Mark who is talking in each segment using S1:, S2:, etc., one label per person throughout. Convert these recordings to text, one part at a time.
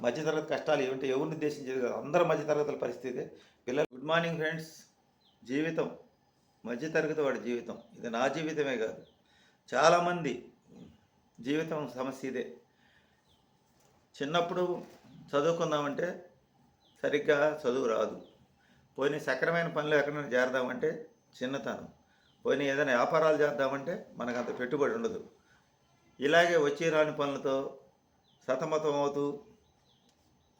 S1: మధ్యతరగతి కష్టాలు ఏమిటి ఎవరిని ఉద్దేశించేది కాదు. అందరు మధ్యతరగతుల పరిస్థితి పిల్లలు గుడ్ మార్నింగ్ ఫ్రెండ్స్. జీవితం మధ్యతరగతి వాడి జీవితం. ఇది నా జీవితమే కాదు. చాలామంది జీవితం సమస్య ఇదే. చిన్నప్పుడు చదువుకుందామంటే సరిగ్గా చదువు రాదు. పోయిన సక్రమైన పనులు ఎక్కడైనా చేరదామంటే చిన్నతనం. పోయిన ఏదైనా వ్యాపారాలు చేద్దామంటే మనకు అంత పెట్టుబడి ఉండదు. ఇలాగే వచ్చి రాని పనులతో సతమతం అవుతూ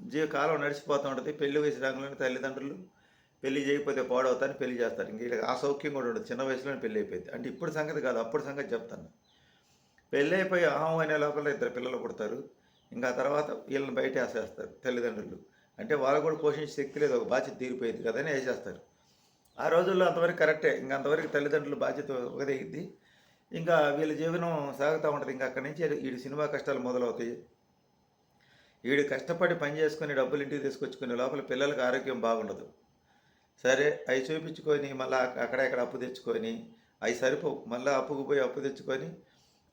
S1: జీవకాలం నడిచిపోతూ ఉంటుంది. పెళ్ళి వయసు రాగానే తల్లిదండ్రులు పెళ్ళి చేయకపోతే పాడవుతారని పెళ్ళి చేస్తారు. ఇంక వీళ్ళకి ఆ సౌఖ్యం కూడా ఉండదు. చిన్న వయసులోనే పెళ్ళి అయిపోయింది. అంటే ఇప్పుడు సంగతి కాదు. అప్పుడు సంగతి చెప్తాను. పెళ్ళి అయిపోయి ఆహం అనే లోపల ఇద్దరు పిల్లలు పుడతారు. ఇంకా తర్వాత వీళ్ళని బయట వేసేస్తారు తల్లిదండ్రులు. అంటే వాళ్ళు కూడా పోషించే శక్తి లేదు. ఒక బాధ్యత తీరిపోయింది కదని వేసేస్తారు. ఆ రోజుల్లో అంతవరకు కరెక్టే. ఇంకా అంతవరకు తల్లిదండ్రుల బాధ్యత ఒకదైద్ది ఇంకా వీళ్ళ జీవనం సాగుతూ ఉంటుంది. ఇంకా అక్కడి నుంచి వీడి సినిమా కష్టాలు మొదలవుతాయి. వీడు కష్టపడి పని చేసుకుని డబ్బులు ఇంటికి తీసుకొచ్చుకునే లోపల పిల్లలకు ఆరోగ్యం బాగుండదు. సరే అవి చూపించుకొని మళ్ళీ అక్కడెక్కడ అప్పు తెచ్చుకొని అవి సరిపో మళ్ళీ అప్పుకు పోయి అప్పు తెచ్చుకొని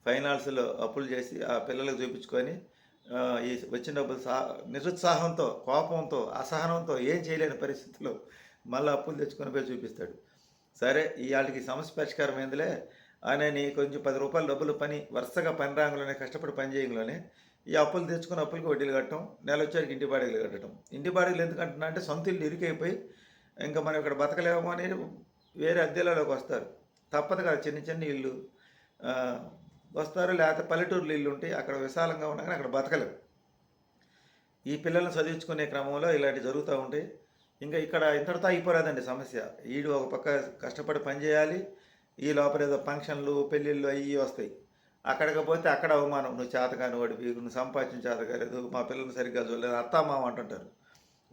S1: ఫైనాన్స్లో అప్పులు చేసి ఆ పిల్లలకు చూపించుకొని ఈ వచ్చిన డబ్బులు సా నిరుత్సాహంతో కోపంతో అసహనంతో ఏం చేయలేని పరిస్థితిలో మళ్ళీ అప్పులు తెచ్చుకొని పోయి చూపిస్తాడు. సరే ఇవాళకి వాళ్ళకి సమస్య పరిష్కారం ఏందిలే? అని కొంచెం పది రూపాయల డబ్బులు పని వరుసగా పని రాంగులోనే కష్టపడి పని చేయంలోనే ఈ అప్పులు తెచ్చుకుని అప్పులకి వడ్డీలు కట్టడం నెల వచ్చేసరికి ఇంటి బాడీలు కట్టడం. ఇంటి బాడీలు ఎందుకంటున్నా అంటే సొంత ఇల్లు ఇరికైపోయి ఇంకా మనం ఇక్కడ బతకలేమో అని వేరే అద్దెలలోకి వస్తారు. తప్పదు కదా చిన్న చిన్న ఇల్లు. వస్తారు లేకపోతే పల్లెటూరులో ఇల్లు ఉంటాయి అక్కడ విశాలంగా ఉన్నా కానీ అక్కడ బతకలేవు ఈ పిల్లల్ని చదివించుకునే క్రమంలో ఇలాంటివి జరుగుతూ ఉంటాయి ఇంకా ఇక్కడ ఇంతటితో అయిపోలేదండి సమస్య. ఈడు ఒక పక్క కష్టపడి పని చేయాలి ఈ లోపల ఏదో ఫంక్షన్లు పెళ్ళిళ్ళు అవి వస్తాయి. అక్కడికి పోతే అక్కడ అవమానం. నువ్వు చేతకాని వాడివి నువ్వు సంపాదించిన చేత కాలేదు మా పిల్లల్ని సరిగ్గా చూడలేదు అత్తామామ అంటుంటారు.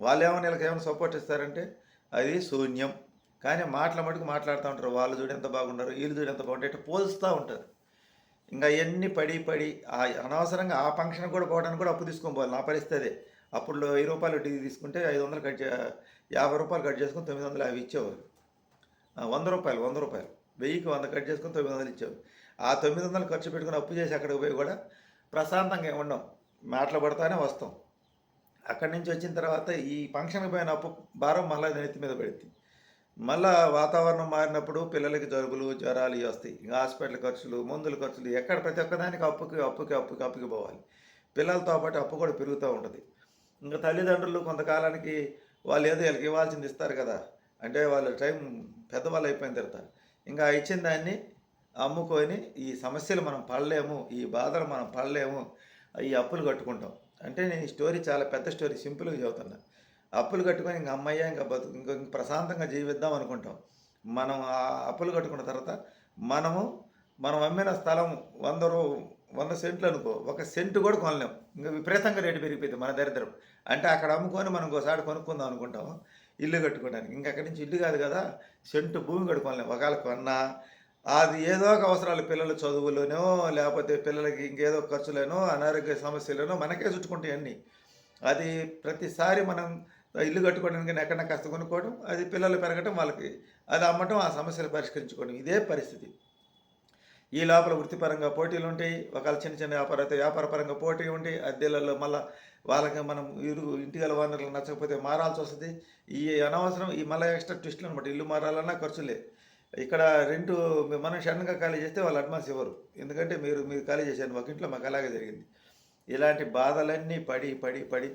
S1: వాళ్ళు ఏమైనా వీళ్ళకి ఏమైనా సపోర్ట్ ఇస్తారంటే అది శూన్యం. కానీ మాటల మటుకు మాట్లాడుతూ ఉంటారు. వాళ్ళు చూడు ఎంత బాగుంటారు వీళ్ళు చూడు ఎంత బాగుంటారు ఇట్లా పోలుస్తూ ఉంటారు. ఇంకా అవన్నీ పడి పడి ఆ అనవసరంగా ఆ ఫంక్షన్ కూడా పోవడానికి కూడా అప్పు తీసుకొని పోవాలి. నా పరిస్థితి అదే. అప్పుడు వెయ్యి రూపాయలు టీ తీసుకుంటే ఐదు వందలు కట్ చే- యాభై రూపాయలు కట్ చేసుకుని తొమ్మిది వందలు అవి ఇచ్చేవారు. వంద రూపాయలు వంద రూపాయలు. వెయ్యికి వంద కట్ చేసుకుని తొమ్మిది వందలు ఇచ్చేవారు. ఆ తొమ్మిది వందలు ఖర్చు పెట్టుకుని అప్పు చేసి అక్కడికి పోయి కూడా ప్రశాంతంగా ఉండం మాటలు పడతానే వస్తాం. అక్కడి నుంచి వచ్చిన తర్వాత ఈ ఫంక్షన్కి పోయిన అప్పు భారం మళ్ళీ నెత్తి మీద పడుద్ది మళ్ళా వాతావరణం మారినప్పుడు పిల్లలకి జలుబులు జ్వరాలు ఇవి వస్తాయి. ఇంకా హాస్పిటల్ ఖర్చులు మందుల ఖర్చులు ఎక్కడ ప్రతి ఒక్కదానికి అప్పుకి అప్పుకి అప్పుకి అప్పుకి పోవాలి. పిల్లలతో పాటు అప్పు కూడా పెరుగుతూ ఉంటుంది. ఇంకా తల్లిదండ్రులు కొంతకాలానికి వాళ్ళు ఏదో వీళ్ళకి ఇవ్వాల్సింది ఇస్తారు కదా. అంటే వాళ్ళ టైం పెద్దవాళ్ళు అయిపోయిన తర్వాత. ఇంకా ఇచ్చిన దాన్ని అమ్ముకొని ఈ సమస్యలు మనం పడలేము ఈ బాధలు మనం పడలేము ఈ అప్పులు కట్టుకుంటాం. అంటే నేను ఈ స్టోరీ చాలా పెద్ద స్టోరీ సింపుల్గా చెబుతున్నా. అప్పులు కట్టుకొని ఇంక అమ్మయ్య ఇంకా బతు ఇంకా ఇంక ప్రశాంతంగా జీవిద్దాం అనుకుంటాం. మనం ఆ అప్పులు కట్టుకున్న తర్వాత మనము మనం అమ్మిన స్థలం వంద రూ వంద సెంట్లు అనుకో ఒక సెంటు కూడా కొనలేం. ఇంకా విపరీతంగా రేటు పెరిగిపోయింది మన దరిద్రం. అంటే అక్కడ అమ్ముకొని మనం ఒకసారి కొనుక్కుందాం అనుకుంటాం ఇల్లు కట్టుకోవడానికి. ఇంకా అక్కడి నుంచి ఇల్లు కాదు కదా సెంటు భూమి కట్టుకోలేం ఒకవేళ కొన్నా అది ఏదో ఒక అవసరాలు పిల్లల చదువులోనో లేకపోతే పిల్లలకి ఇంకేదో ఖర్చులేనో అనారోగ్య సమస్యలేనో మనకే చుట్టుకుంటాయి అన్నీ. అది ప్రతిసారి మనం ఇల్లు కట్టుకోవడానికి ఎక్కడన్నా కష్టం కొనుక్కోవడం అది పిల్లలు పెరగటం వాళ్ళకి అది అమ్మటం ఆ సమస్యలు పరిష్కరించుకోవడం. ఇదే పరిస్థితి. ఈ లోపల వృత్తిపరంగా పోటీలు ఉంటాయి ఒకవేళ చిన్న చిన్న వ్యాపార వ్యాపారపరంగా పోటీ ఉంటాయి అద్దెలలో మళ్ళీ వాళ్ళకి మనం ఇరు ఇంటిగల వనరులు నచ్చకపోతే మారాల్సి వస్తుంది. ఈ అనవసరం ఈ మళ్ళీ ఎక్స్ట్రా ట్విస్ట్లు అనమాట ఇల్లు మారాలన్నా ఖర్చులే. ఇక్కడ రెంటు మనం క్షణంగా ఖాళీ చేస్తే వాళ్ళు అడ్వాన్స్ ఇవ్వరు. ఎందుకంటే మీరు మీరు ఖాళీ చేశారు ఒక ఇంట్లో మాకు అలాగే జరిగింది. ఇలాంటి బాధలన్నీ పడి పడి పడి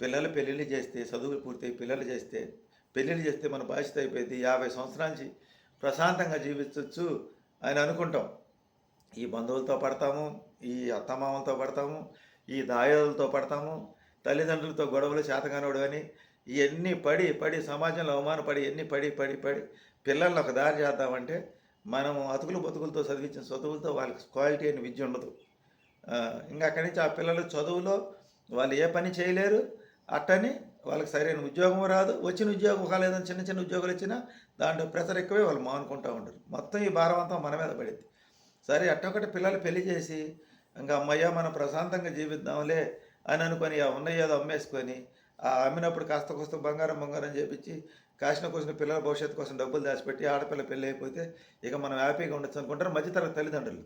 S1: పిల్లలు పెళ్ళిళ్ళు చేస్తే చదువులు పూర్తయి పిల్లలు చేస్తే పెళ్ళిళ్ళు చేస్తే మన బాధ్యత అయిపోయింది. యాభై సంవత్సరాల నుంచి ప్రశాంతంగా జీవించవచ్చు అని అనుకుంటాం. ఈ బంధువులతో పడతాము ఈ అత్తమామలతో పడతాము ఈ దాయోదులతో పడతాము తల్లిదండ్రులతో గొడవలు శాతగానోడు అని ఇవన్నీ పడి పడి సమాజంలో అవమానపడి ఎన్ని పడి పడి పడి పిల్లల్ని ఒక దారి చేద్దామంటే మనం అతుకులు బతుకులతో చదివించిన చదువులతో వాళ్ళకి క్వాలిటీ అయిన విద్య ఉండదు. ఇంకా అక్కడి నుంచి ఆ పిల్లలు చదువులో వాళ్ళు ఏ పని చేయలేరు. అట్టని వాళ్ళకి సరైన ఉద్యోగం రాదు. వచ్చిన ఉద్యోగం కాలేదని చిన్న చిన్న ఉద్యోగాలు వచ్చినా దాంట్లో ప్రెషర్ ఎక్కువే వాళ్ళు మానుకుంటూ ఉంటారు. మొత్తం ఈ భారం అంతా మన మీద పడింది. సరే అట్టొకటి పిల్లలు పెళ్ళి చేసి ఇంకా అమ్మయ్య మనం ప్రశాంతంగా జీవిద్దాంలే అని అనుకొని ఆ ఉన్న ఏదో అమ్మేసుకొని ఆ అమ్మినప్పుడు కాస్త కొస్త బంగారం బంగారం చేపించి కాసిన కోసిన పిల్లల భవిష్యత్తు కోసం డబ్బులు దాచిపెట్టి ఆడపిల్ల పెళ్ళి అయిపోతే ఇక మనం హ్యాపీగా ఉండొచ్చు అనుకుంటారు. మధ్యతరగతి తల్లిదండ్రులు.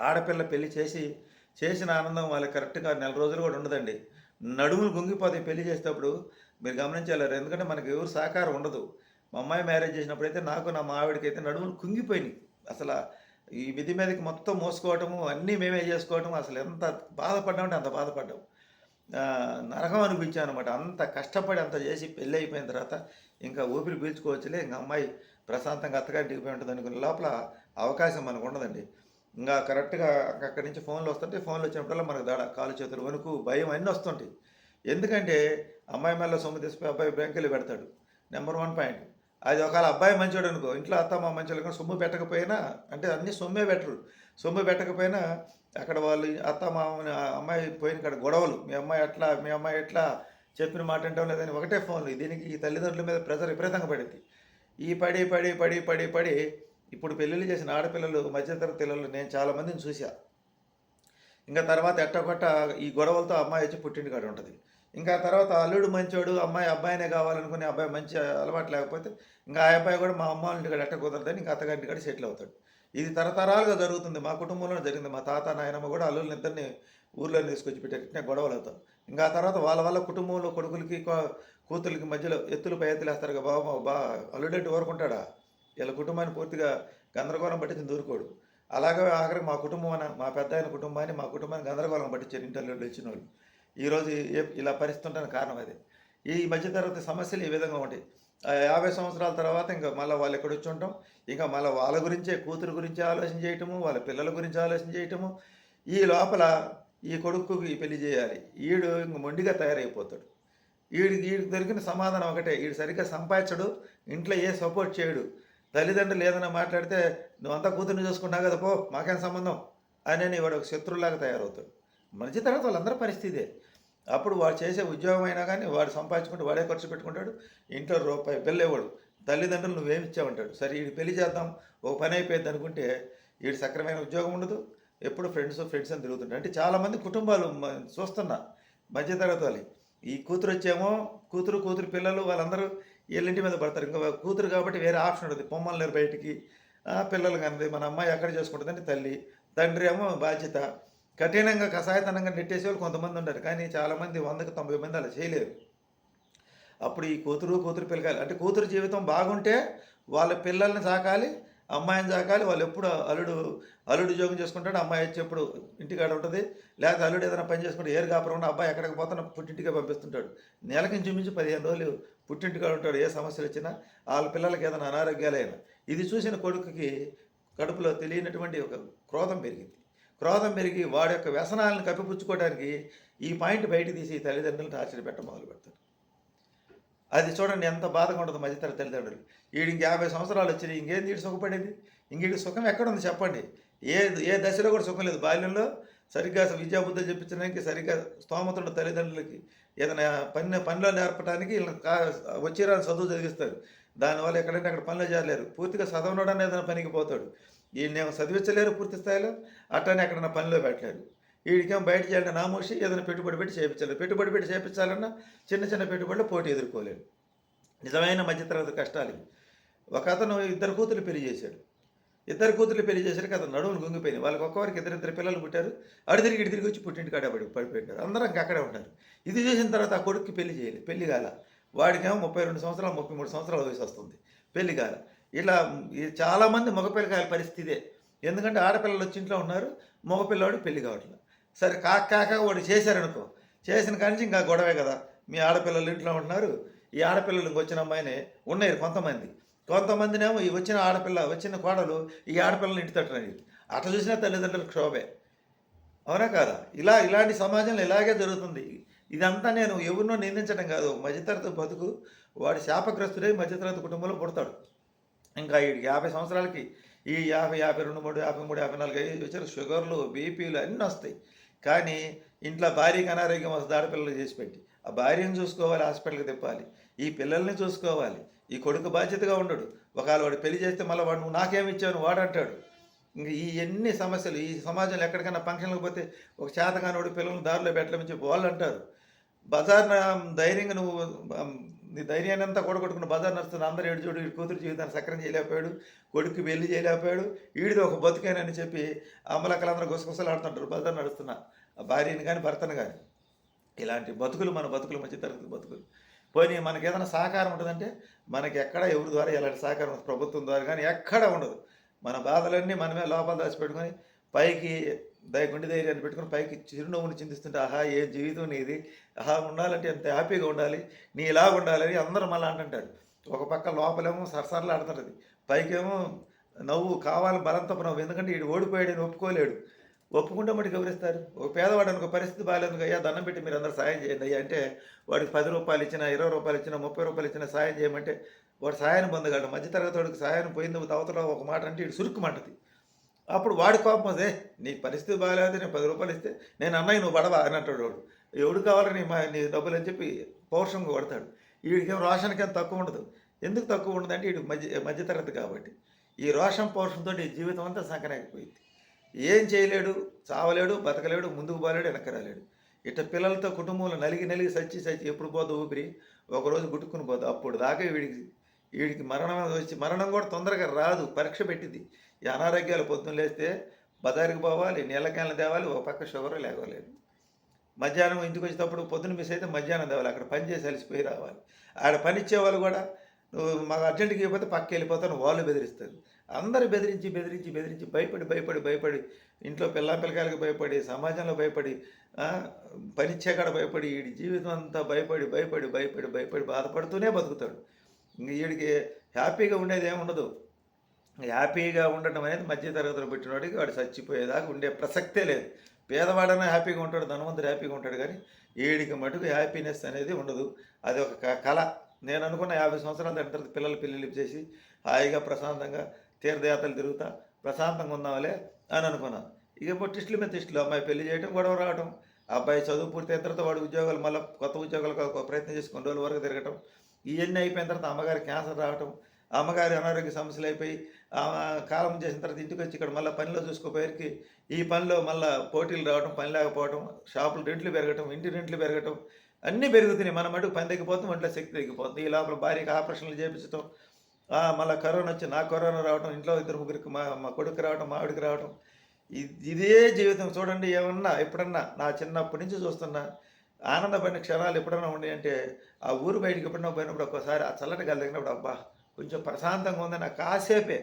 S1: ఆడపిల్ల పెళ్ళి చేసి చేసిన ఆనందం వాళ్ళకి కరెక్ట్గా నెల రోజులు కూడా ఉండదండి. నడుములు గుంగిపోతాయి పెళ్ళి చేసేటప్పుడు. మీరు గమనించాలి ఎందుకంటే మనకి ఎవరు సహకారం ఉండదు. మా అమ్మాయి మ్యారేజ్ చేసినప్పుడు అయితే నాకు నా మావిడికి అయితే నడుములు కుంగిపోయినాయి. అసలు ఈ విధి మీదకి మొత్తం మోసుకోవటము అన్నీ మేమే చేసుకోవటం అసలు ఎంత బాధపడ్డామంటే అంత బాధపడ్డాము నరకం అనిపించాను అనమాట అంత కష్టపడి అంత చేసి పెళ్ళి అయిపోయిన తర్వాత ఇంకా ఊపిరి పీల్చుకోవచ్చులే ఇంకా అమ్మాయి ప్రశాంతంగా అత్తగారి పోయి ఉంటుంది అనుకున్న లోపల అవకాశం మనకు ఉండదండి. ఇంకా కరెక్ట్గా అక్కడి నుంచి ఫోన్లు వస్తుంటే ఫోన్లు వచ్చినప్పుడల్లా మనకు దాడ కాలు చేతులు వణుకు భయం అన్నీ వస్తుంటాయి. ఎందుకంటే అమ్మాయి మేళ సొమ్ము తీసుకుని అబ్బాయి బ్యాంకులు పెడతాడు. Number one point. అది ఒకవేళ అబ్బాయి మంచివాడు అనుకో ఇంట్లో అత్త మా మంచోళ్ళు సొమ్ము పెట్టకపోయినా అంటే అన్నీ సొమ్మే పెట్టరు. సొమ్ము పెట్టకపోయినా అక్కడ వాళ్ళు అత్త మా అమ్మాయి పోయిన కాడ గొడవలు. మీ అమ్మాయి ఎట్లా మీ అమ్మాయి ఎట్లా చెప్పిన మాట అంటాం లేదని ఒకటే ఫోన్లు. దీనికి ఈ తల్లిదండ్రుల మీద ప్రెజర్ విపరీతంగా పడింది. ఈ పడి పడి పడి పడి పడి ఇప్పుడు పెళ్ళిళ్ళు చేసిన ఆడపిల్లలు మధ్యతరగతి పిల్లలు నేను చాలామందిని చూసా ఇంకా తర్వాత ఎట్టకొట్ట ఈ గొడవలతో అమ్మాయి వచ్చి పుట్టింటి ఉంటుంది. ఇంకా తర్వాత అల్లుడు మంచోడు అమ్మాయి అబ్బాయినే కావాలనుకునే అబ్బాయి మంచి అలవాటు లేకపోతే ఇంకా ఆ అబ్బాయి కూడా మా అమ్మ ఇంటి కాడ ఎట్ట కుదరదని ఇంకా అత్తగారింటి కాడ సెటిల్ అవుతాడు. ఇది తరతరాలుగా జరుగుతుంది. మా కుటుంబంలో జరిగింది. మా తాత నాయనమ్మ కూడా అల్లుల్ని ఇద్దరిని ఊర్లో తీసుకొచ్చి పెట్టే గొడవలు అవుతాం ఇంకా ఆ తర్వాత వాళ్ళ వల్ల కుటుంబంలో కొడుకులకి కూతురికి మధ్యలో ఎత్తులు పై ఎత్తులు వేస్తారు కదా బాబా. బా అల్లుడేంటి ఊరుకుంటాడా? వీళ్ళ కుటుంబాన్ని పూర్తిగా గందరగోళం పట్టించి దూరుకోడు. అలాగే ఆఖరికి మా కుటుంబం మా పెద్ద ఆయన కుటుంబాన్ని మా కుటుంబాన్ని గందరగోళం పట్టించారు. ఇంటర్లో వచ్చిన వాళ్ళు. ఈరోజు ఇలా పరిస్థితి కారణం అది. ఈ మధ్యతరగతి సమస్యలు ఈ విధంగా ఉంటాయి. యాభై సంవత్సరాల తర్వాత ఇంకా మళ్ళీ వాళ్ళు ఎక్కడ వచ్చి ఉంటాం? ఇంకా మళ్ళీ వాళ్ళ గురించే కూతురు గురించి ఆలోచన చేయటము వాళ్ళ పిల్లల గురించి ఆలోచన చేయటము. ఈ లోపల ఈ కొడుకుకి పెళ్ళి చేయాలి. ఈడు ఇంక మొండిగా తయారైపోతాడు. వీడికి వీడికి దొరికిన సమాధానం ఒకటే. వీడు సరిగ్గా సంపాదించడు ఇంట్లో ఏ సపోర్ట్ చేయడు. తల్లిదండ్రులు ఏదైనా మాట్లాడితే నువ్వంతా కూతుర్ని చూసుకున్నావు కదా పో మాకేం సంబంధం? అని వాడు ఒక శత్రువులాగా తయారవుతాడు. మంచి తర్వాత వాళ్ళందరూ పరిస్థితే. అప్పుడు వాడు చేసే ఉద్యోగం అయినా కానీ వాడు సంపాదించుకుంటే వాడే ఖర్చు పెట్టుకుంటాడు. ఇంట్లో రూపాయి పెళ్ళేవాడు తల్లిదండ్రులు నువ్వేమి ఇచ్చావంటాడు? సరే వీడి పెళ్ళి చేద్దాం ఒక పని అయిపోయింది అనుకుంటే వీడి సక్రమైన ఉద్యోగం ఉండదు. ఎప్పుడు ఫ్రెండ్స్ ఫ్రెండ్స్ అని తిరుగుతుంటారు అంటే చాలామంది కుటుంబాలు చూస్తున్నా మధ్యతరగతి వాళ్ళు ఈ కూతురు వచ్చేమో కూతురు కూతురు పిల్లలు వాళ్ళందరూ వీళ్ళింటి మీద పడతారు. ఇంకా కూతురు కాబట్టి వేరే ఆప్షన్ ఉండదు. పొమ్మలు లేరు బయటికి. పిల్లలు కన్నది మన అమ్మాయి ఎక్కడ చేసుకుంటుందంటే తల్లి. తండ్రి ఏమో బాధ్యత. కఠినంగా కషాయతనంగా నెట్టేసే వాళ్ళు కొంతమంది ఉంటారు కానీ చాలామంది వందకు తొంభై మంది అలా చేయలేరు. అప్పుడు ఈ కూతురు కూతురు పిలకాలి అంటే కూతురు జీవితం బాగుంటే వాళ్ళ పిల్లల్ని సాకాలి అమ్మాయిని సాకాలి. వాళ్ళు ఎప్పుడు అల్లుడు అల్లుడు ఉద్యోగం చేసుకుంటాడు అమ్మాయి వచ్చి ఎప్పుడు ఇంటికాడ ఉంటుంది. లేకపోతే అల్లుడు ఏదైనా పని చేసుకుంటే ఏరు కాపురం అబ్బాయి ఎక్కడికి పోతున్నా పుట్టింటికే పంపిస్తుంటాడు. నెలకి ఇంచుమించు పదిహేను రోజులు పుట్టింటికాడ ఉంటాడు. ఏ సమస్యలు వచ్చినా వాళ్ళ పిల్లలకి ఏదైనా అనారోగ్యాలైనా. ఇది చూసిన కొడుకుకి కడుపులో తెలియనటువంటి ఒక క్రోధం పెరిగింది. క్రోధం పెరిగి వాడి యొక్క వ్యసనాలను కప్పిపుచ్చుకోవడానికి ఈ పాయింట్ బయట తీసి తల్లిదండ్రులను టార్చర్ పెట్ట మొదలు పెడతారు. అది చూడండి ఎంత బాధగా ఉంటుంది మధ్యతర తల్లిదండ్రులు. వీడికి యాభై సంవత్సరాలు వచ్చినాయి ఇంకేం వీడు సుఖపడేది? ఇంకేటి సుఖం ఎక్కడుంది చెప్పండి. ఏ ఏ దశలో కూడా సుఖం లేదు. బాల్యంలో సరిగ్గా విద్యాబుద్ధులు చెప్పించడానికి సరిగ్గా స్తోమతుడు తల్లిదండ్రులకి ఏదైనా పని పనిలో నేర్పడానికి వచ్చిరాని చదువు చదివిస్తారు. దానివల్ల ఎక్కడంటే అక్కడ పనిలో చేయలేరు పూర్తిగా చదవడం ఏదైనా పనికి పోతాడు. వీడినేమో చదివించలేరు పూర్తి స్థాయిలో. అట్టనే ఎక్కడన్నా పనిలో పెట్టలేరు. వీడికేమో బయట చేయాలంటే నామోషి ఏదైనా పెట్టుబడి పెట్టి చేయించాలి పెట్టుబడి పెట్టి చేయించాలన్నా చిన్న చిన్న పెట్టుబడులు పోటీ ఎదుర్కోలేరు నిజమైన మధ్యతరగతి కష్టాలు ఒక అతను ఇద్దరు కూతురు పెళ్ళి చేశాడు. ఇద్దరు కూతురు పెళ్ళి చేసరికి అతను నడువులు గుంగిపోయింది వాళ్ళకి ఒక్కవారికి ఇద్దరు ఇద్దరు పిల్లలు పుట్టారు. అడి తిరిగి తిరిగి వచ్చి పుట్టింటి కాడ పడి పడిపోయినారు. అందరం ఇంకా అక్కడే ఉంటారు ఇది చేసిన తర్వాత ఆ కొడుక్కి పెళ్ళి చేయాలి. పెళ్ళి కాల వాడికేమో ముప్పై రెండు సంవత్సరాలు ముప్పై మూడు సంవత్సరాల వయసు వస్తుంది. పెళ్ళి కాల ఇలా చాలామంది మగపిల్లకాయల పరిస్థితే ఎందుకంటే ఆడపిల్లలు వచ్చి ఇంట్లో ఉన్నారు మగపిల్లవాడు పెళ్ళి కావట్లేదు. సరే కాక కాక వాడు చేశారనుకో చేసిన కానీ ఇంకా గొడవే కదా. మీ ఆడపిల్లలు ఇంట్లో ఉంటున్నారు ఈ ఆడపిల్లలు ఇంకొచ్చిన అమ్మాయిని ఉన్నాయి కొంతమంది. కొంతమందినేమో ఈ వచ్చిన ఆడపిల్ల వచ్చిన కోడలు ఈ ఆడపిల్లలు ఇంటి తట్టని అట్లా చూసినా తల్లిదండ్రులకు క్షోభే. అవునా కాదా? ఇలా ఇలాంటి సమాజంలో ఇలాగే జరుగుతుంది. ఇదంతా నేను ఎవరినో నిందించడం కాదు. మధ్యతరగతి బతుకు వాడు శాపగ్రస్తుడై మధ్యతరగతి కుటుంబంలో పుడతాడు. ఇంకా ఈ యాభై సంవత్సరాలకి ఈ యాభై యాభై రెండు మూడు యాభై మూడు యాభై నాలుగు ఐదు వచ్చారు. షుగర్లు బీపీలు అన్నీ వస్తాయి. కానీ ఇంట్లో భార్యకి అనారోగ్యం వస్తుంది ఆడపిల్లలు చేసి పెట్టి. ఆ భార్యను చూసుకోవాలి హాస్పిటల్కి తిప్పాలి. ఈ పిల్లల్ని చూసుకోవాలి. ఈ కొడుకు బాధ్యతగా ఉండడు. ఒకవేళ వాడు పెళ్ళి చేస్తే మళ్ళీ వాడు నువ్వు నాకేమి ఇచ్చావు వాడు అంటాడు ఇంక ఈ ఎన్ని సమస్యలు ఈ సమాజంలో ఎక్కడికైనా ఫంక్షన్లకు పోతే ఒక చేతగానోడు పిల్లల్ని దారిలో పెట్టలేమని చెప్పి వాళ్ళు అంటారు. బజార్న ధైర్యంగా నువ్వు నీ ధైర్యాన్ని అంతా కూడగొట్టుకున్న బజార్ నడుస్తున్న అందరూ ఏడు చూడు కూతురు జీవితాన్ని సక్రం చేయలేకపోయాడు కొడుకు వెళ్ళి చేయలేకపోయాడు వీడిది ఒక బతుకేనని చెప్పి అమలకలందరూ గుసగుసలు ఆడుతుంటారు బజార్ నడుస్తున్నా భార్యని కానీ భర్తను కానీ ఇలాంటి బతుకులు మన బతుకులు మధ్య తరగతి బతుకులు. పోనీ మనకి ఏదైనా సహకారం ఉంటుందంటే మనకి ఎక్కడ ఎవరి ద్వారా ఎలాంటి సహకారం ప్రభుత్వం ద్వారా కానీ ఎక్కడ ఉండదు. మన బాధలన్నీ మనమే లోపల దాచిపెట్టుకొని పైకి గుండె ధైర్యాన్ని పెట్టుకుని పైకి చిరునవ్వుని చింతిస్తుంటే ఆహా ఏ జీవితం నీది? ఆహా ఉండాలంటే ఎంత హ్యాపీగా ఉండాలి? నీ ఇలా ఉండాలని అందరూ మళ్ళీ అంటుంటారు. ఒక పక్క లోపలేమో సరసరలు ఆడుతుంటుంది పైకేమో నవ్వు కావాలి బలంతపు నవ్వు. ఎందుకంటే వీడు ఓడిపోయాడని ఒప్పుకోలేడు. ఒప్పుకుంటే మటుకు ఎవరిస్తారు ఒక పేదవాడు అనుకో పరిస్థితి బాగాలేదు అయ్యా దండం పెట్టి మీరు అందరూ సాయం చేయండి. అయ్యా అంటే వాడికి పది రూపాయలు ఇచ్చినా ఇరవై రూపాయలు ఇచ్చినా ముప్పై రూపాయలు ఇచ్చినా సాయం చేయమంటే వాడు సాయాన్ని పొందగలడు. మధ్యతరగతి వాడికి సాయాన్ని పోయింది అవతల ఒక మాట అంటే ఇటు సురుక్కుమంటది. అప్పుడు వాడి కోపం అదే నీ పరిస్థితి బాగాలేదు నేను పది రూపాయలు ఇస్తే నేను అన్నయ్య నువ్వు పడవా? అని అంటాడు వాడు. ఎవడు కావాలని మా నీ డబ్బులు అని చెప్పి పౌరుషంగా కొడతాడు. వీడికేం రోషానికి ఏం తక్కువ ఉండదు. ఎందుకు తక్కువ ఉండదు అంటే వీడు మధ్య మధ్యతరగతి కాబట్టి. ఈ రోషం పౌరుషంతో నీ జీవితం అంతా సంకరాకపోయింది ఏం చేయలేడు చావలేడు బతకలేడు ముందుకు పోలేడు వెనక్కి రాలేడు. ఇట్ట పిల్లలతో కుటుంబంలో నలిగి నలిగి సచ్చి సచ్చి ఎప్పుడు పోదు ఊపిరి ఒకరోజు గుట్టుకుని పోదు. అప్పుడు దాకా వీడికి వీడికి మరణం వచ్చి మరణం కూడా తొందరగా రాదు పరీక్ష పెట్టింది. ఈ అనారోగ్యాలు పొద్దున్న లేస్తే బజారుకు పోవాలి నీళ్ళకాయలు తేవాలి ఒక పక్క షుగర్ లేవలేదు. మధ్యాహ్నం ఇంటికి వచ్చేటప్పుడు పొద్దున్న మిస్ అయితే మధ్యాహ్నం తేవాలి అక్కడ పని చేసి అలసిపోయి రావాలి. ఆడ పని ఇచ్చేవాళ్ళు కూడా నువ్వు మాకు అర్జెంటుకి ఇవ్వకపోతే పక్క వెళ్ళిపోతాను వాళ్ళు బెదిరిస్తారు. అందరు బెదిరించి బెదిరించి బెదిరించి భయపడి భయపడి భయపడి ఇంట్లో పిల్ల పిల్లకాయలకు భయపడి సమాజంలో భయపడి పనిచ్చేకాడ పనిచ్చే కాడ భయపడి వీడి జీవితం అంతా భయపడి భయపడి భయపడి భయపడి బాధపడుతూనే బతుకుతాడు. ఇంక వీడికి హ్యాపీగా ఉండేది ఏముండదు హ్యాపీగా ఉండటం అనేది మధ్య తరగతిలో పెట్టినవాడికి వాడు చచ్చిపోయేదాకా ఉండే ప్రసక్తే లేదు. పేదవాడైనా హ్యాపీగా ఉంటాడు ధనవంతుడు హ్యాపీగా ఉంటాడు కానీ వీడికి మటుకు హ్యాపీనెస్ అనేది ఉండదు. అది ఒక క- కళ. నేను అనుకున్న యాభై సంవత్సరాల దాని తర్వాత పిల్లలు పెళ్ళిళ్ళు చేసి హాయిగా ప్రశాంతంగా తీర్థయాత్రలు తిరుగుతా ప్రశాంతంగా ఉందామలే అని అనుకున్నాను ఇక ఇప్పుడు టెస్టుల మీద టెస్టులు అమ్మాయి పెళ్ళి చేయడం గొడవ రావడం అబ్బాయి చదువు పూర్తయిన తర్వాత వాడు ఉద్యోగాలు మళ్ళీ కొత్త ఉద్యోగాలు ప్రయత్నం చేసి కొన్ని రోజుల వరకు తిరగటం ఇవన్నీ అయిపోయిన తర్వాత అమ్మగారు క్యాన్సర్ రావటం అమ్మగారి అనారోగ్య సమస్యలు అయిపోయి కాలం చేసిన తర్వాత ఇంటికి వచ్చి ఇక్కడ మళ్ళీ పనిలో చూసుకోపోయేకి ఈ పనిలో మళ్ళీ పోటీలు రావడం పని లేకపోవడం షాపులు రెంట్లు పెరగటం ఇంటి రెంట్లు పెరగటం అన్నీ పెరుగుతున్నాయి. మన మటుకు పని తగ్గిపోతుంది ఒంట్లో శక్తి తగ్గిపోతుంది. ఈ లోపల భార్యకి ఆపరేషన్లు చేపించడం మళ్ళీ కరోనా వచ్చి నా కరోనా రావడం ఇంట్లో ఇద్దరు ముగ్గురికి మా మా కొడుకు రావడం మా ఆవిడికి రావడం ఇదే జీవితం. చూడండి ఏమన్నా ఎప్పుడన్నా నా చిన్నప్పటి నుంచి చూస్తున్నా ఆనందపడిన క్షణాలు ఎప్పుడన్నా ఉండి అంటే ఆ ఊరు బయటకు ఎప్పుడన్నా పోయినప్పుడు ఒక్కోసారి ఆ చల్లటి గాలి తగినప్పుడు అబ్బా కొంచెం ప్రశాంతంగా ఉంది నాకు కాసేపే.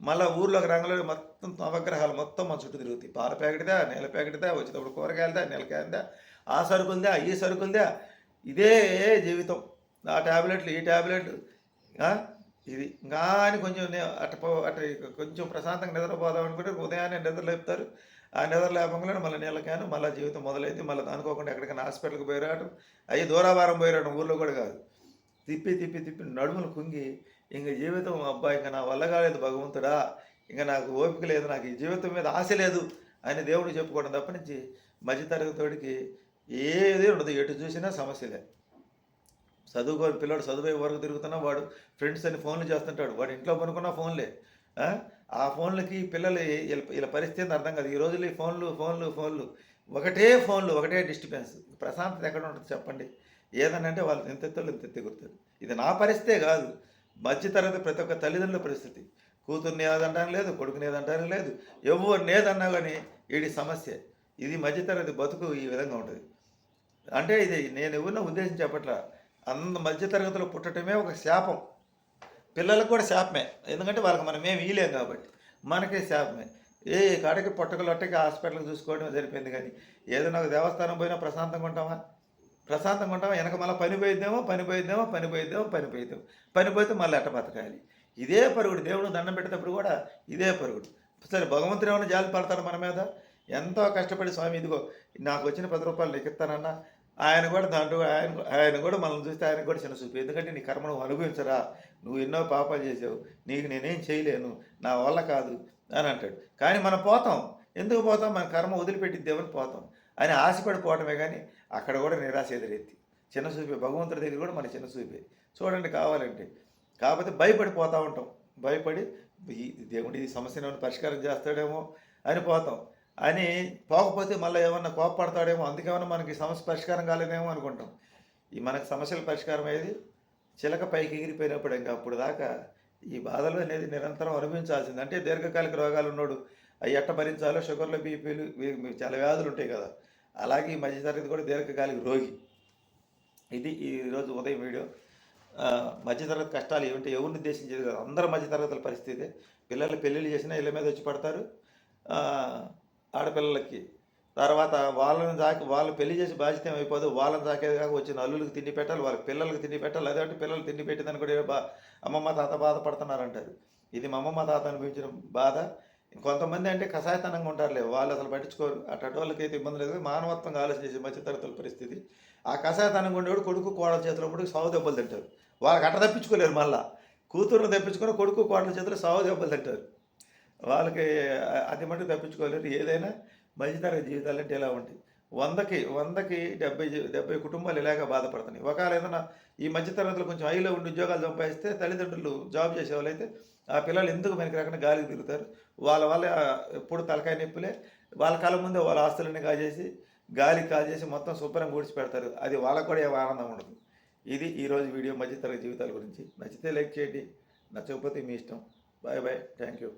S1: మళ్ళీ ఊర్లోకి రంగంలో మొత్తం నవగ్రహాలు మొత్తం మన చుట్టూ తిరుగుతాయి. పాల ప్యాకెట్దా నెల ప్యాకెట్దా వచ్చేటప్పుడు కూరగాయలదా నెలకాయందా ఆ సరుకుందా ఈ సరుకుందా? ఇదే జీవితం. ఆ ట్యాబ్లెట్లు ఈ ట్యాబ్లెట్లు ఇది ఇది కానీ కొంచెం అట్ట అట్ట పో అటు కొంచెం ప్రశాంతంగా నిద్రపోదాం అనుకుంటే ఉదయాన్నే నిద్ర లేపుతారు ఆ నిద్ర లేపంగానే మళ్ళీ నీళ్ళకాను మళ్ళీ జీవితం మొదలైంది. మళ్ళీ అనుకోకుండా ఎక్కడికైనా హాస్పిటల్కి పోయిరాడు. అయ్యి దూరాభారం పోయిరాడు ఊళ్ళో కూడా కాదు. తిప్పి తిప్పి తిప్పి నడుములు కుంగి ఇంక జీవితం అబ్బా ఇంకా నా వల్ల కాలేదు భగవంతుడా ఇంకా నాకు ఓపిక లేదు నాకు ఈ జీవితం మీద ఆశ లేదు అని దేవుడు చెప్పుకోవడం తప్ప నుంచి మధ్యతరగతివాడికి ఏది ఉండదు. ఎటు చూసినా సమస్యలే చదువుకోని పిల్లడు చదువు వరకు తిరుగుతున్నా వాడు ఫ్రెండ్స్ అని ఫోన్లు చేస్తుంటాడు. వాడు ఇంట్లో పనుకున్న ఫోన్లే. ఆ? ఫోన్లకి పిల్లలు ఇలా పరిస్థితి అర్థం కాదు. ఈ రోజుల్లో ఈ ఫోన్లు ఫోన్లు ఫోన్లు ఒకటే ఫోన్లు ఒకటే డిస్టర్బెన్స్. ప్రశాంతత ఎక్కడ ఉంటుంది చెప్పండి. ఏదన్నా అంటే వాళ్ళు ఎంత ఇంత ఎంత ఇది నా పరిస్థితే కాదు. మధ్యతరగతి ప్రతి ఒక్క తల్లిదండ్రుల పరిస్థితి. కూతుర్ని ఏదంటాను లేదు కొడుకుని ఏదంటాను లేదు. ఎవరిని ఏదన్నా కానీ వీడి సమస్య. ఇది మధ్యతరగతి బతుకు ఈ విధంగా ఉంటుంది. అంటే ఇది నేను ఎవరిన ఉద్దేశం చెప్పట్లా. అంత మధ్యతరగతిలో పుట్టడమే ఒక శాపం. పిల్లలకు కూడా శాపమే. ఎందుకంటే వాళ్ళకి మనం ఏమి ఇయలేం కాబట్టి. మనకే శాపమే. ఏ కాడికి పొట్టకలొట్టకి హాస్పిటల్కి చూసుకోవడం సరిపోయింది కానీ ఏదైనా ఒక దేవస్థానం పోయినా ప్రశాంతంగా ఉంటామా? ప్రశాంతంగా ఉంటామా? వెనక మళ్ళీ పని పోయిద్దామో పని పోయిద్దామో పని పోయిద్దామో పని పోయిద్దాం పని పోతే మళ్ళీ ఎట్ట బతకాలి? ఇదే పరుగుడు. దేవుడు దండం పెట్టేటప్పుడు కూడా ఇదే పరుగుడు. సరే భగవంతుడు ఏమైనా జాలి పడతాడు మన మీద? ఎంతో కష్టపడి స్వామి ఇదిగో నాకు వచ్చిన పది రూపాయలు నీకు ఇస్తానన్నా. ఆయన కూడా దాంట్లో ఆయన ఆయన కూడా మనం చూస్తే ఆయన కూడా చిన్న చూపు. ఎందుకంటే నీ కర్మను అనుభవించరా? నువ్వు ఎన్నో పాపాలు చేసావు. నీకు నేనేం చేయలేను. నా వల్ల కాదు అని అంటాడు. కానీ మనం పోతాం. ఎందుకు పోతాం? మన కర్మ వదిలిపెట్టిద్దేమని పోతాం. అని ఆశపడి పోవటమే కానీ అక్కడ కూడా నిరాశ ఎదురెత్తి చిన్న చూపే. భగవంతుడి దగ్గర కూడా మన చిన్న చూపే. చూడండి కావాలంటే. కాకపోతే భయపడిపోతూ ఉంటాం. భయపడి దేవుడి సమస్యను పరిష్కారం చేస్తాడేమో అని పోతాం. అని పోకపోతే మళ్ళీ ఏమన్నా కోపపడతాడేమో అందుకేమన్నా మనకి సమస్య పరిష్కారం కాలేదేమో అనుకుంటాం. ఈ మనకు సమస్యల పరిష్కారం అయ్యేది చిలక పైకి ఎగిరిపోయినప్పుడు ఇంకా అప్పుడు దాకా ఈ బాధలు అనేది నిరంతరం అనుభవించాల్సింది. అంటే దీర్ఘకాలిక రోగాలు ఉన్నాడు అవి ఎట్ట భరించాలో షుగర్లు బీపీలు చాలా వ్యాధులు ఉంటాయి కదా. అలాగే ఈ మధ్యతరగతి కూడా దీర్ఘకాలిక రోగి. ఇది ఈరోజు ఉదయం వీడియో. మధ్యతరగతి కష్టాలు ఏమిటి? ఎవరిని ఉద్దేశించేది కాదు. అందరూ మధ్యతరగతుల పరిస్థితి. పిల్లలు పెళ్ళిళ్ళు చేసినా ఇళ్ళ మీద వచ్చి పడతారు. ఆడపిల్లలకి. తర్వాత వాళ్ళని దాకి వాళ్ళు పెళ్ళి చేసి బాధ్యత అయిపోదు వాళ్ళని దాకేది కాక వచ్చిన అల్లులకు తిండి పెట్టాలి వాళ్ళ పిల్లలకి తిండి పెట్టాలి అదేంటి పిల్లలు తిండి పెట్టిందని కూడా బా అమ్మమ్మ తాత బాధపడుతున్నారంటారు. ఇది మా అమ్మమ్మ తాత అనిపించిన బాధ. కొంతమంది అంటే కషాయతనంగా ఉంటారులే వాళ్ళు అసలు పట్టించుకోరు. అటు వాళ్ళకి అయితే ఇబ్బంది లేదు. మానవత్వంగా ఆలోచన చేసే మధ్యతరగతుల పరిస్థితి. ఆ కషాయతనంగా ఉండేవాడు కొడుకు కోడల చేతిలో పడి దెబ్బలు తింటారు. వాళ్ళకి అట్ట తప్పించుకోలేరు మళ్ళా. కూతురుని తప్పించుకొని కొడుకు కోడల చేతిలో సావు దెబ్బలు తింటారు. వాళ్ళకి అది మటుకు తప్పించుకోలేరు. ఏదైనా మధ్యతరగతి జీవితాలు అంటే ఇలా ఉంటాయి? వందకి వందకి డెబ్బై డెబ్బై కుటుంబాలు ఇలాగ బాధపడుతున్నాయి. ఒకవేళ ఏదైనా ఈ మధ్యతరగతిలో కొంచెం హైలో ఉండి ఉద్యోగాలు సంపాదిస్తే తల్లిదండ్రులు జాబ్ చేసేవాళ్ళు అయితే ఆ పిల్లలు ఎందుకు మనకి రాకుండా గాలికి తిరుగుతారు వాళ్ళ వల్ల ఎప్పుడు తలకాయ నొప్పులే. వాళ్ళ కాలం ముందే వాళ్ళ ఆస్తులన్నీ కాజేసి గాలి కాజేసి మొత్తం శుభ్రంగా ఊడ్చి పెడతారు. అది వాళ్ళకు కూడా ఏం ఆనందం ఉండదు. ఇది ఈరోజు వీడియో మధ్యతరగతి జీవితాల గురించి. నచ్చితే లైక్ చేయండి. నచ్చకపోతే మీ ఇష్టం. Bye bye. Thank you